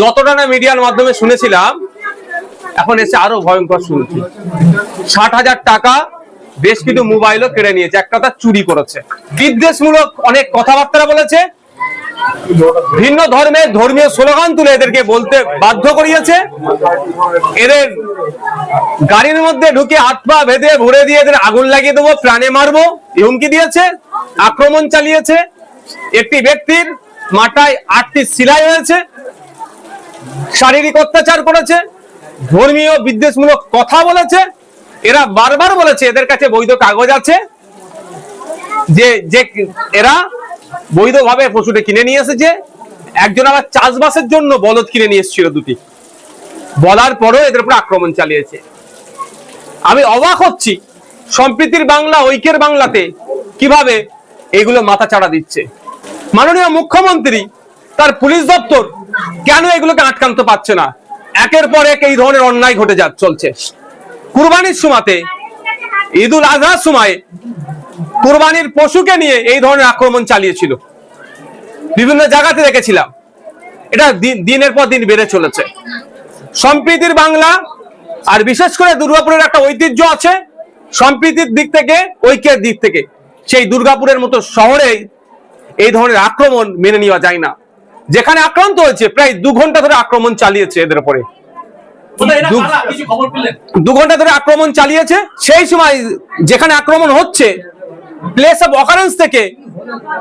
যতটা না মিডিয়ার মাধ্যমে শুনেছিলাম, এখন এসে আরও ভয়ঙ্কর শুনছি। ষাট হাজার টাকা বেশ কিছু মোবাইলও কেড়ে নিয়েছে এক কথা চুরি করেছে। বিদ্বেষমূলক অনেক কথাবার্তা বলেছে, ভিন্ন ধর্মের ধর্মীয় স্লোগান তুলে এদেরকে বলতে বাধ্য করিয়েছে। এদের গাড়ির মধ্যে ঢুকে হাত পা বেঁধে ভরে দিয়ে এদের আগুন লাগিয়ে দেবো, প্রাণে মারবো, হুমকি দিয়েছে, আক্রমণ চালিয়েছে। একটি ব্যক্তির মাথায় আটটি সিলাই হয়েছে শারীরিক অত্যাচার করেছে, ধর্মীয় বিদ্বেষমূলক কথা বলেছে, এরা বারবার বলেছে এদের কাছে বৈধ কাগজ আছে, যে যে এরা বৈধভাবে পশুটা কিনে নিয়ে এসেছে, একজন আবার চাষবাসের জন্য বলদ কিনে নিয়ে এসেছিল দুটি। বলার পরও এদের উপর আক্রমণ চালিয়েছে। আমি অবাক হচ্ছি, সম্প্রীতির বাংলা, ঐক্যের বাংলাতে কীভাবে এগুলো মাথা চাড়া দিচ্ছে। মাননীয় মুখ্যমন্ত্রী, তার পুলিশ দপ্তর কেন এগুলোকে আটকানতে পারছে না? একের পর এক এই ধরনের অন্যায় ঘটে যা চলছে। কুরবানির সময়তে ঈদুল আজহার সময় কুরবানির পশুকে নিয়ে এই ধরনের আক্রমণ চালিয়েছিল। বিভিন্ন জায়গাতে দেখেছিলাম। এটা দিন- দিনের পর দিন বেড়ে চলেছে। সম্প্রীতির বাংলা, আর বিশেষ করে দুর্গাপুরের একটা ঐতিহ্য আছে, সম্প্রীতির দিক থেকে, ঐক্যের দিক থেকে। সেই দুর্গাপুরের মতো শহরে এই ধরনের আক্রমণ মেনে নেওয়া যায় না। যেখানে আক্রান্ত হয়েছে প্রায় দু ঘণ্টা ধরে আক্রমণ চালিয়েছে এদের উপরে। দু- ঘণ্টা ধরে আক্রমণ চালিয়েছে সেই সময় যেখানে আক্রমণ হচ্ছে প্লেস অফ অকারেন্স থেকে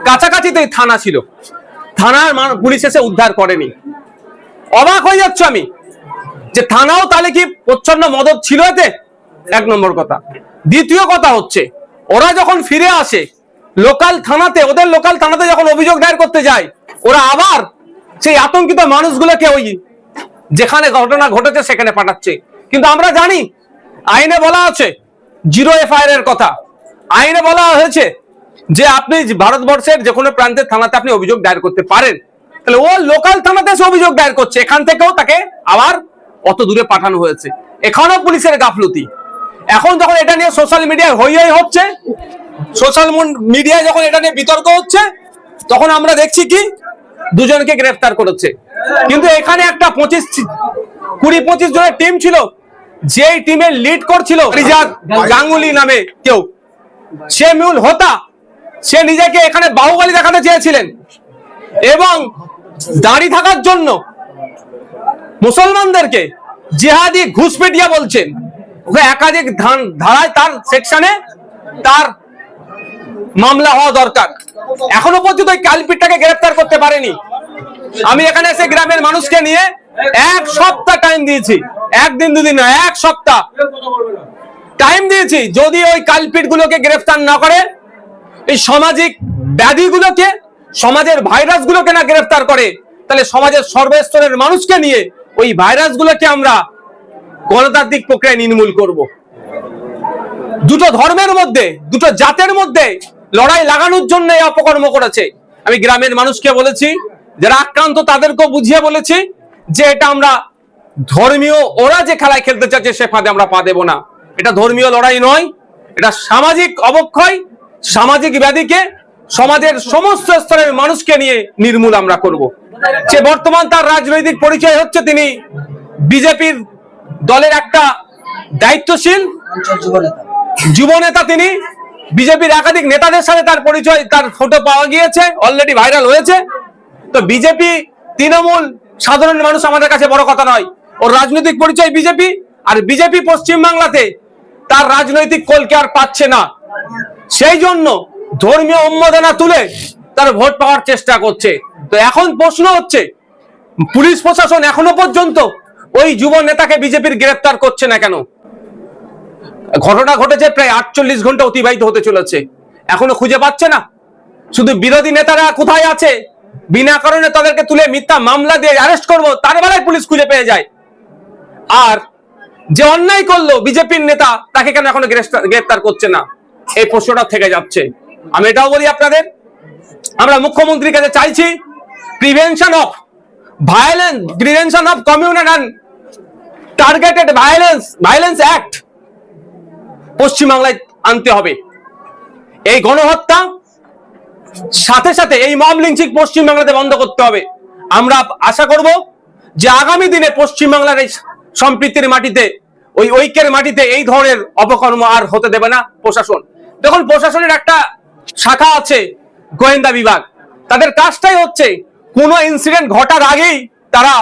কাছাকাছিতে থানা ছিল। থানার পুলিশ এসে উদ্ধার করেনি। অবাক হয়ে যাচ্ছ আমি যে থানাও তাহলে কি প্রচ্ছন্ন মদত ছিল এতে? এক নম্বর কথা। দ্বিতীয় কথা হচ্ছে ওরা যখন ফিরে আসে লোকাল থানাতে ওদের লোকাল থানাতে যখন অভিযোগ দায়ের করতে যায় ওরা আবার সেই আতঙ্কিত মানুষগুলোকে ওই যেখানে ঘটনা ঘটেছে সেখানে পাঠাচ্ছে। কিন্তু আমরা জানি, আইনে বলা আছে, জিরো এফআইআর এর কথা। আইনে বলা হয়েছে যে আপনি ভারতবর্ষের যে কোনো প্রান্তের থানাতে আপনি অভিযোগ দায়ের করতে পারেন। তাহলে ও লোকাল থানাতে এসে অভিযোগ দায়ের করছে। এখান থেকেও তাকে আবার অত দূরে পাঠানো হয়েছে। এখনও পুলিশের গাফলতি। এখন যখন এটা নিয়ে সোশ্যাল মিডিয়ায় হই হই হচ্ছে, সোশ্যাল মিডিয়ায় যখন এটা নিয়ে বিতর্ক হচ্ছে, তখন আমরা দেখছি কি দুজনকে গ্রেফতার করেছে। কিন্তু এখানে একটা পঁচিশ কুড়ি পঁচিশ জনের টিম ছিল, যেই টিমের লিড করছিল রিজাক গাঙ্গুলি নামে কেউ। সে মূল হোতা, সে নিজেকে এখানে বাহুবালি দেখাতে চেয়েছিলেন। এবং দাঁড়িয়ে থাকার জন্য মুসলমানদেরকে জিহাদি ঘুষপেটিয়া বলছেন। ওকে একাধিক ধারায় তার সেকশনে তার মামলা হওয়া দরকার। এখনও পর্যন্ত ওই কালপিটটাকে গ্রেফতার করতে পারেনি। আমি এখানে এসে গ্রামের মানুষকে নিয়ে এক সপ্তাহ টাইম দিয়েছি। একদিন দুদিন না এক সপ্তাহ। টাইম দিয়েছি। যদি ওই কালপিট গুলোকে গ্রেফতার না করে, এই সামাজিক ব্যাধিগুলোকে, সমাজের ভাইরাস গুলোকে না গ্রেফতার করে, তাহলে সমাজের সর্বস্তরের মানুষকে নিয়ে ওই ভাইরাস গুলোকে আমরা গণতান্ত্রিক প্রক্রিয়ায় নির্মূল করব। দুটো ধর্মের মধ্যে, দুটো জাতের মধ্যে লড়াই লাগানোর জন্য এই অপকর্ম করেছে। আমি গ্রামের মানুষকে বলেছি যারা আক্রান্ত তাদেরকেও বুঝিয়ে বলেছি যে এটা আমরা ধর্মীয় ওরা যে খেলায় খেলতে চাচ্ছে সে ফাঁদে আমরা পা দেবো না। এটা ধর্মীয় লড়াই নয় এটা সামাজিক অবক্ষয় সামাজিক ব্যাধিকে সমাজের সমস্ত স্তরের মানুষকে নিয়ে নির্মূল আমরা করব। যে বর্তমান তার রাজনৈতিক পরিচয় হচ্ছে তিনি বিজেপির দলের একটা দায়িত্বশীল যুব নেতা তিনি। বিজেপির একাধিক নেতাদের সাথে তার পরিচয়, তার ফটো পাওয়া গিয়েছে অলরেডি ভাইরাল হয়েছে। তো বিজেপি, তৃণমূল, সাধারণ মানুষ আমাদের কাছে বড় কথা নয়। ওর রাজনৈতিক পরিচয় বিজেপি, আর বিজেপি পশ্চিম বাংলাতে তার রাজনৈতিক কলকে আর পাচ্ছে না। সেই জন্য ধর্মীয় উন্মাদনা তুলে তার ভোট পাওয়ার চেষ্টা করছে। তো এখন প্রশ্ন হচ্ছে, পুলিশ প্রশাসন এখনও পর্যন্ত ওই যুব নেতাকে বিজেপির গ্রেফতার করছে না কেন? ঘটনা ঘটেছে প্রায় আটচল্লিশ ঘণ্টা অতিবাহিত হতে চলেছে। এখনও খুঁজে পাচ্ছে না। শুধু বিরোধী নেতারা কোথায় আছে? বিনা কারণে তাদেরকে তুলে মিথ্যা মামলা দিয়ে অ্যারেস্ট করব, তার বেলায় পুলিশ খুঁজে পেয়ে যায়। আর যে অন্যায় করল বিজেপির নেতা, তাকে কেন এখনও গ্রেফতার করছে না? এই প্রশ্নটা থেকে যাচ্ছে। আমি এটাও বলি আপনাদের। আমরা মুখ্যমন্ত্রীর কাছে চাইছি prevention of violence prevention of and targeted violence violence act পশ্চিমবাংলায় আনতে হবে। এই গণহত্যা সাথে সাথে এই মব লিঞ্চিং পশ্চিমবাংলাতে বন্ধ করতে হবে। আমরা আশা করব যে আগামী দিনে পশ্চিমবাংলার এই সম্প্রীতির মাটিতে, ওই ঐক্যের মাটিতে এই ধরনের অপকর্ম আর হতে দেবে না প্রশাসন। দেখুন, প্রশাসনের একটা শাখা আছে গোয়েন্দা বিভাগ। তাদের কাজটাই হচ্ছে কোনো ইনসিডেন্ট ঘটার আগেই তারা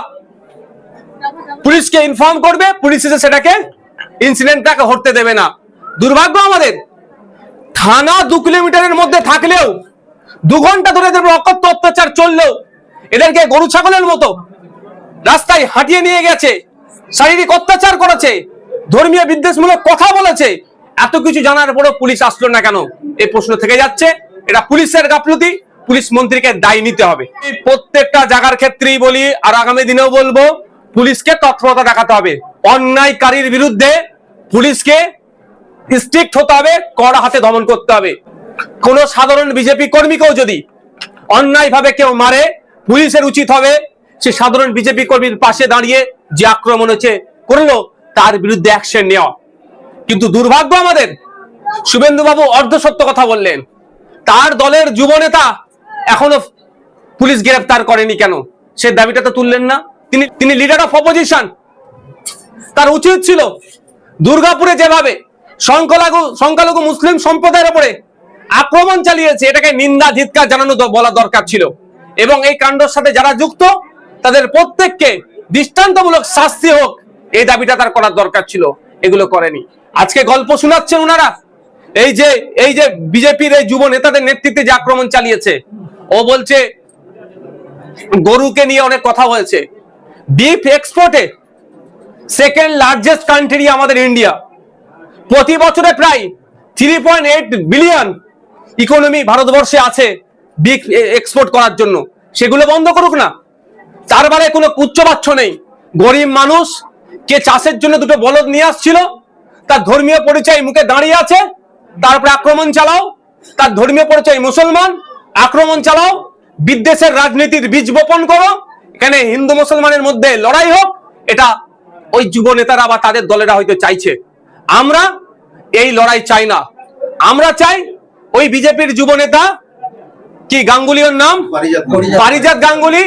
পুলিশকে ইনফর্ম করবে, পুলিশ সেটাকে ইনসিডেন্টটাকে হতে দেবে না। দুর্ভাগ্য আমাদের। থানা দু কিলোমিটারের মধ্যে থাকলেও দু ঘণ্টা ধরে এদের অকথ্য অত্যাচার চললেও এদেরকে গরু ছাগলের মতো রাস্তায় হাঁটিয়ে নিয়ে গেছে, শারীরিক অত্যাচার করেছে, ধর্মীয় বিদ্বেষমূলক কথা বলেছে। এত কিছু জানার পরও পুলিশ আসলো না কেন? এই প্রশ্ন থেকে যাচ্ছে। এটা পুলিশের গাফলতি, পুলিশ মন্ত্রীকে দায়ী নিতে হবে। প্রত্যেকটা জায়গার ক্ষেত্রেই বলি, আর আগামী দিনেও বলব, পুলিশকে তৎপরতা দেখাতে হবে। অন্যায়কারীর বিরুদ্ধে পুলিশকে স্ট্রিক্ট হতে হবে, কড়া হাতে দমন করতে হবে। কোন সাধারণ বিজেপি কর্মীকেও যদি অন্যায়ভাবে কেউ মারে, পুলিশের উচিত হবে, সে সাধারণ বিজেপি কর্মীর পাশে দাঁড়িয়ে যে আক্রমণ হচ্ছে, করল, তার বিরুদ্ধে অ্যাকশন নেওয়া। কিন্তু দুর্ভাগ্য আমাদের শুভেন্দু বাবু অর্ধ সত্য কথা বললেন। তার দলের যুব নেতা এখনও পুলিশ গ্রেফতার করেনি কেন? সে দাবিটা তো তুললেন না। তিনি তিনি লিডার অফ অপোজিশন তার উচিত ছিল দুর্গাপুরে যেভাবে সংখ্যালঘু সংখ্যালঘু মুসলিম সম্প্রদায়ের উপরে আক্রমণ চালিয়েছে। এটাকে নিন্দা ধিৎকার জানানো বলা দরকার ছিল। এবং এই কাণ্ডের সাথে যারা যুক্ত, তাদের প্রত্যেককে দৃষ্টান্তমূলক শাস্তি হোক, এই দাবিটা তার করার দরকার ছিল। এগুলো করেনি। আজকে গল্প শোনাচ্ছেন ওনারা। এই যে এই যে বিজেপির এই যুব নেতাদের নেতৃত্বে যে আক্রমণ চালিয়েছে, ও বলছে, গরুকে নিয়ে অনেক কথা হয়েছে। বিফ এক্সপোর্টে সেকেন্ড লার্জেস্ট কান্ট্রি আমাদের ইন্ডিয়া প্রতি বছরে প্রায় three point eight billion economy ভারতবর্ষে আছে বিগ এক্সপোর্ট করার জন্য। সেগুলো বন্ধ করুক না। তার বারে কোনো উচ্চবাচ্য নেই। গরিব মানুষ কে চাষের জন্য দুটো বলদ নিয়ে আসছিল, তার ধর্মীয় পরিচয় মুখে দাঁড়িয়ে আছে, তারপরে আক্রমণ চালাও, তার ধর্মীয় পরিচয় মুসলমান, আক্রমণ চালাও, বিদ্বেষের রাজনীতির বীজ বপন করো, এখানে হিন্দু মুসলমানের মধ্যে লড়াই হোক, এটা ওই যুব নেতারা বা তাদের দলেরা হয়তো চাইছে। আমরা এই লড়াই চাই না। আমরা চাই ওই বিজেপির যুব নেতা কি গাঙ্গুলির নাম? পারিজাত গাঙ্গুলি।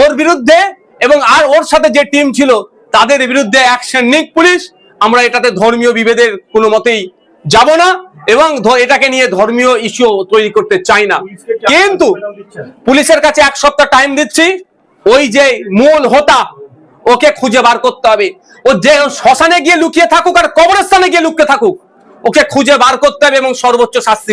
ওর বিরুদ্ধে এবং আর ওর সাথে যে টিম ছিল তাদের বিরুদ্ধে অ্যাকশন নিক পুলিশ। আমরা এটাতে ধর্মীয় বিভেদের কোনো মতেই যাব না এবং এটাকে নিয়ে ধর্মীয় ইস্যু তৈরি করতে চাই না। কিন্তু পুলিশের কাছে এক সপ্তাহ টাইম দিচ্ছি। ওই যে মূল হোতা ওকে খুঁজে বার করতে হবে। ও যে শ্মশানে গিয়ে লুকিয়ে থাকুক আর কবরস্থানে গিয়ে লুকিয়ে থাকুক, ওকে খুঁজে বার করতে হবে এবং সর্বোচ্চ শাস্তি